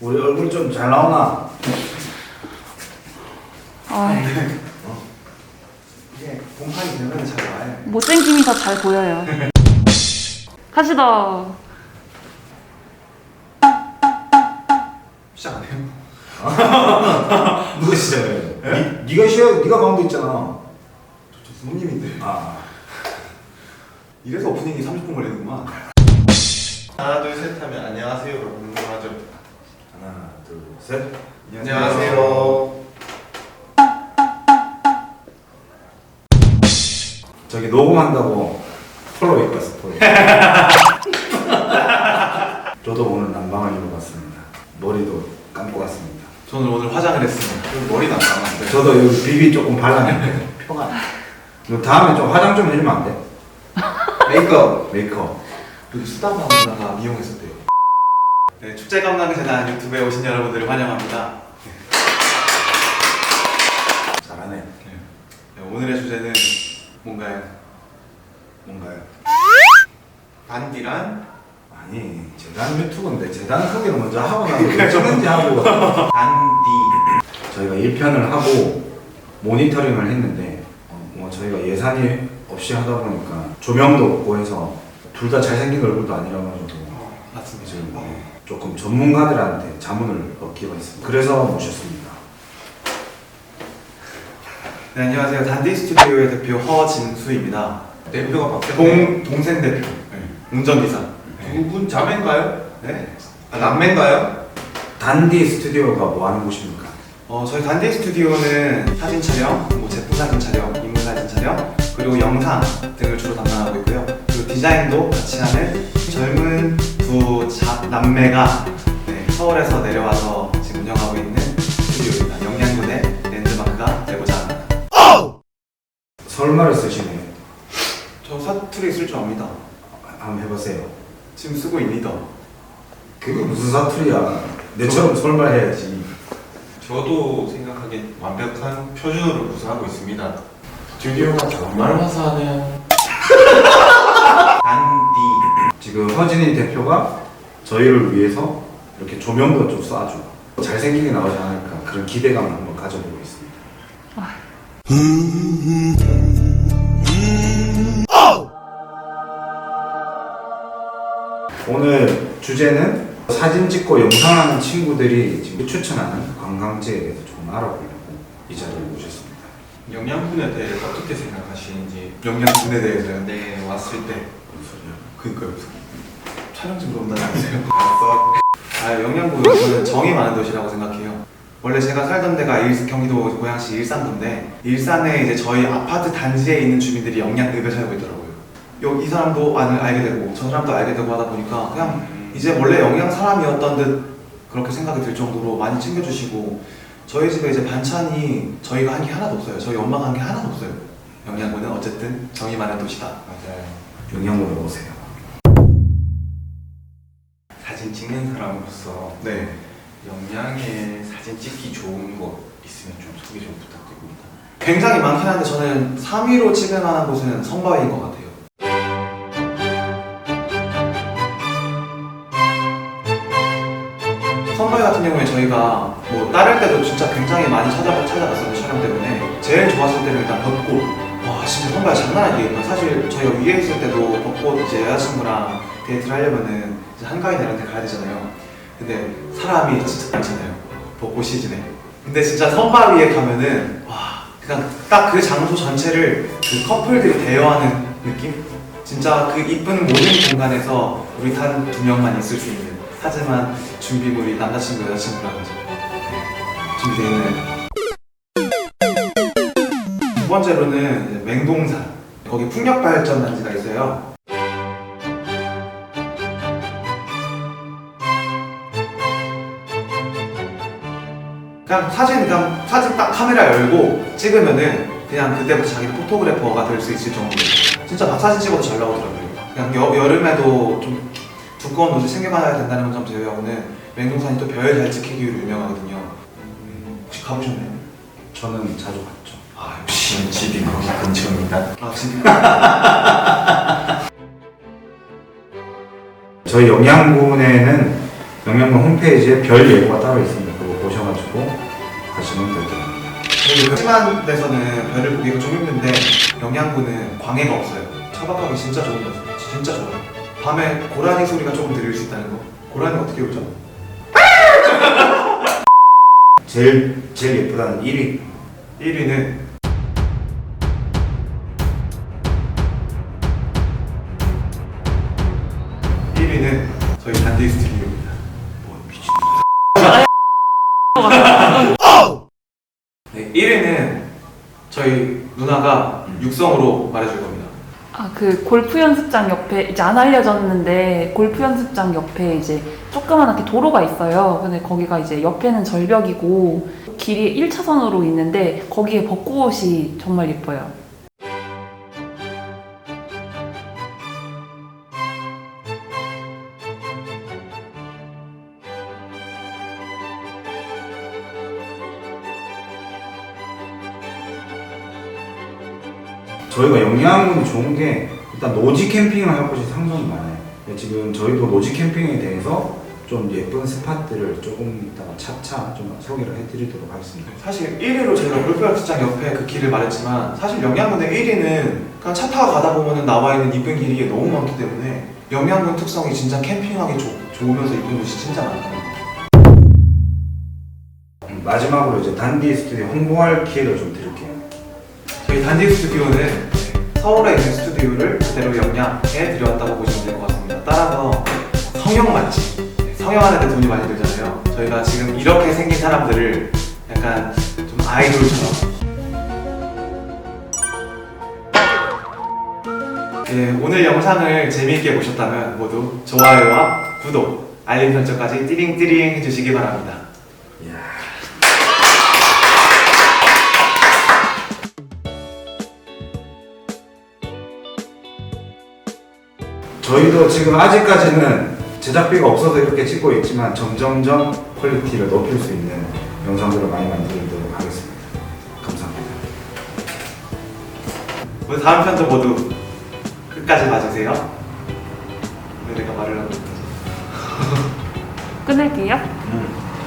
우리 얼굴 좀 잘 나오나? 아, 이게 공판이 되면 잘 나와요. 못생김이 더 잘 보여요. 갑시다. 시작 안 해요? 누가 시작해? 니, 네가 시작, 네가 가운데 있잖아. 저 부모님인데. 아, 이래서 오프닝이 30분 걸리는구만. 하나 둘 셋 하면 안녕하세요라고 하죠. 하나, 둘, 셋. 안녕하세요. 저기 녹음한다고 폴로 입고 왔어, 폴로. 저도 오늘 난방을 입어봤습니다. 머리도 감고 왔습니다. 저는 오늘 화장을 했습니다. 좀 머리도 안 감았는데. 저도 여기 비비 조금 발랐는데 표가. 너 다음에 좀 화장 좀 해주면 안 돼? 메이크업. 메이크업. 그 수담 나무다가 미용했었대요. 네, 축제 감각 재단 유튜브에 오신 여러분들을 환영합니다. 잘하네. 네, 오늘의 주제는 뭔가요? 뭔가요? 단디란 아니, 재단 유튜브인데 재단 소개를 먼저 하고 나서 왜 찍는지 하고 단디. 저희가 1편을 하고 모니터링을 했는데 어, 뭐 저희가 예산이 없이 하다 보니까 조명도 없고 해서 둘 다 잘생긴 얼굴도 아니라 가지고 맞습니다. 지금 네, 조금 전문가들한테 자문을 얻기로 했습니다. 그래서 모셨습니다. 네, 안녕하세요. 단디 스튜디오의 대표 허진수입니다. 대표가 동, 동생 대표. 네, 운전기사. 두분 자매인가요? 네. 아, 남매인가요? 단디 스튜디오가 뭐 하는 곳입니까? 어, 저희 단디 스튜디오는 사진 촬영, 뭐 제품 사진 촬영, 인물 사진 촬영, 그리고 영상 등을 주로 담당하고 있고요. 그리고 디자인도 같이 하는 젊은 두 자, 남매가 네, 서울에서 내려와서 지금 운영하고 있는 스튜디오입니다. 영양군의 랜드마크가 되고자 합니다. 설마를 쓰시네요. 저 사투리 쓸 줄 압니다. 한번 해보세요. 지금 쓰고 있니다. 그게 무슨 사투리야? 내처럼 설마 해야지. 저도 생각하기엔 완벽한 표준어를 구사하고 있습니다. 스튜디오가 정말 화사하네요. 단디. 지금 허진이 대표가 저희를 위해서 이렇게 조명도 좀 쏴주고 잘생기게 나오지 않을까 그런 기대감을 한번 가져보고 있습니다. 오늘 주제는 사진 찍고 영상하는 친구들이 지금 추천하는 관광지에 대해서 조금 알아보려고 이 자리에 모셨습니다. 영양분에 대해 어떻게 생각하시는지 영양군에 대해서요. 네 왔을 때 무슨 소리야? 그니까요. 촬영 좀 않으세요? 알았어. 아, 영양군 저는 정이 많은 도시라고 생각해요. 원래 제가 살던 데가 일, 경기도 고양시 일산도인데 일산에 이제 저희 아파트 단지에 있는 주민들이 영양급에 살고 있더라고요. 요, 이 사람도 알, 알게 되고 저 사람도 알게 되고 하다 보니까 그냥 이제 원래 영양 사람이었던 듯 그렇게 생각이 들 정도로 많이 챙겨주시고 저희 집에 이제 반찬이 저희가 한 게 하나도 없어요. 저희 엄마가 한 게 하나도 없어요. 영양군은 어쨌든 정이 많은 도시다. 맞아요. 영양으로 오세요. 사진 찍는 사람으로서 네. 영양에 사진 찍기 좋은 곳 있으면 좀 소개 좀 부탁드립니다. 굉장히 많긴 한데 저는 3위로 찍을 만한 곳은 성바위인 것 같아요. 성바위 같은 경우에 저희가 뭐 따를 때도 진짜 굉장히 많이 찾아가, 찾아갔었는데 촬영 때문에 제일 좋았을 때는 일단 벚꽃. 와 진짜 성바위 장난 아니에요 사실 저희가 위에 있을 때도 벚꽃 이제 여자친구랑 데이트를 하려면은 한가위나 이런 데 가야 되잖아요. 근데 사람이 진짜 많잖아요. 벚꽃 시즌에. 근데 진짜 성바위에 가면은 와 그냥 딱 그 장소 전체를 그 커플들이 대여하는 느낌? 진짜 그 이쁜 모든 공간에서 우리 단 두 명만 있을 수 있는 하지만 준비물이 남자친구 여자친구라든지 네, 준비되어 있는 두 번째로는 맹동산. 거기 풍력발전 단지가 있어요. 그냥 사진 그냥 사진 딱 카메라 열고 찍으면은 그냥 그때부터 자기 포토그래퍼가 될 수 있을 정도로 진짜 막 사진 찍어도 잘 나오더라고요. 그냥 여, 여름에도 좀 두꺼운 옷을 챙겨가야 된다는 점 제외하고는 맹동산이 또 별잘 찍히기로 유명하거든요. 음, 혹시 가보셨나요? 저는 자주 갔죠. 아 역시 집이 거기 근처입니다. 아 진짜 저희 영양군에는 영양군 홈페이지에 별 예보가 따로 있습니다. 그거 보셔가지고 가시면 될 것 같습니다. 저희 심한 데서는 별을 보기가 좀 힘든데 영양군은 광해가 없어요. 차박하기 진짜 좋은 거죠. 진짜 좋아요. 밤에 고라니 소리가 조금 들릴 수 있다는 거. 고라니 어떻게 울죠? 제일 제일 예쁘다는 1위 1위는 일위는 저희 단디 스튜디오입니다. 뭐 미친. 네, 1위는 저희 누나가 육성으로 말해줄 겁니다. 아, 그 골프 연습장 옆에 이제 안 알려졌는데 골프 연습장 옆에 이제 조그만하게 도로가 있어요. 근데 거기가 이제 옆에는 절벽이고 길이 1차선으로 있는데 거기에 벚꽃이 정말 예뻐요. 저희가 영양군이 좋은 게 일단 노지 캠핑을 할 곳이 상당히 많아요. 지금 저희도 노지 캠핑에 대해서 좀 예쁜 스팟들을 조금 이따가 차차 좀 소개를 해드리도록 하겠습니다. 사실 1위로 저희가 골프 연습장 옆에 그 길을 말했지만 사실 영양군의 1위는 그냥 차 타고 가다 보면 나와 있는 이쁜 길이 너무 많기 때문에 영양군 특성이 진짜 캠핑하기 좋, 좋으면서 이쁜 곳이 진짜 많거든요. 음, 마지막으로 이제 단디 스튜디오 홍보할 기회를 좀 드릴게요. 저희 단디 스튜디오는 서울에 있는 스튜디오를 그대로 영양에 들여왔다고 보시면 될 것 같습니다. 따라서 성형 네, 성형하는데 돈이 많이 들잖아요. 저희가 지금 이렇게 생긴 사람들을 약간 좀 아이돌처럼 네, 오늘 영상을 재미있게 보셨다면 모두 좋아요와 구독, 알림 설정까지 띠링띠링 해주시기 바랍니다. 저희도 지금 아직까지는 제작비가 없어서 이렇게 찍고 있지만 점점점 퀄리티를 높일 수 있는 영상들을 많이 만들도록 하겠습니다. 감사합니다. 오늘 다음 편도 모두 끝까지 봐주세요. 왜 내가 말을 하고? 끊을게요.